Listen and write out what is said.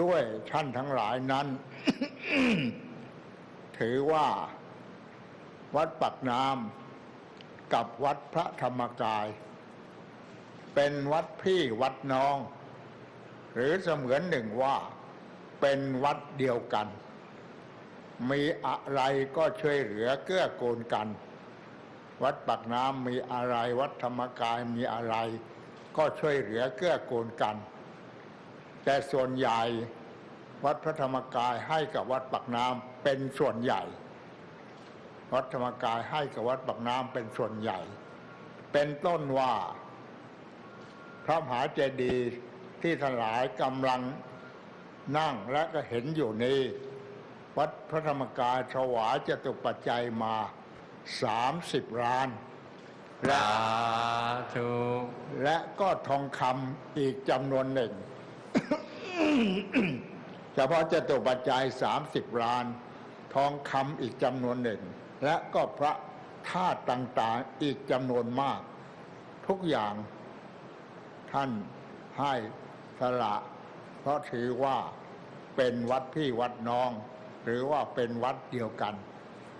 ด้วยท่านทั้งหลายนั้น ถือว่า วัดปักน้ำกับวัดพระธรรมกาย เป็นวัดพี่วัดน้อง หรือเสมือนหนึ่งว่า เป็นวัดเดียวกัน มีอะไรก็ช่วยเหลือเกื้อกูลกัน วัดปักน้ำมีอะไร วัดธรรมกายมีอะไร ก็ช่วยเหลือเกื้อกูลกัน แต่ส่วนใหญ่วัดพระธรรมกายให้กับวัดปักน้ำเป็นส่วนใหญ่ วัดธรรมกายให้กับวัดปักน้ำเป็นส่วนใหญ่ เป็นต้นว่า พระมหาเจดีย์ที่ทหลายกำลังนั่งและก็เห็นอยู่นี้ วัดพระธรรมกายถวายจตุปัจจัยมา30ล้านและสาธุและก็ทองคำอีกจำนวนหนึ่ง เฉพาะเจตุปัจจัย30ล้าน ทองคำอีกจำนวนหนึ่ง และก็พระธาตุต่างๆอีกจำนวนมาก ทุกอย่างท่านให้สละ เพราะถือว่าเป็นวัดพี่วัดน้อง หรือว่าเป็นวัดเดียวกัน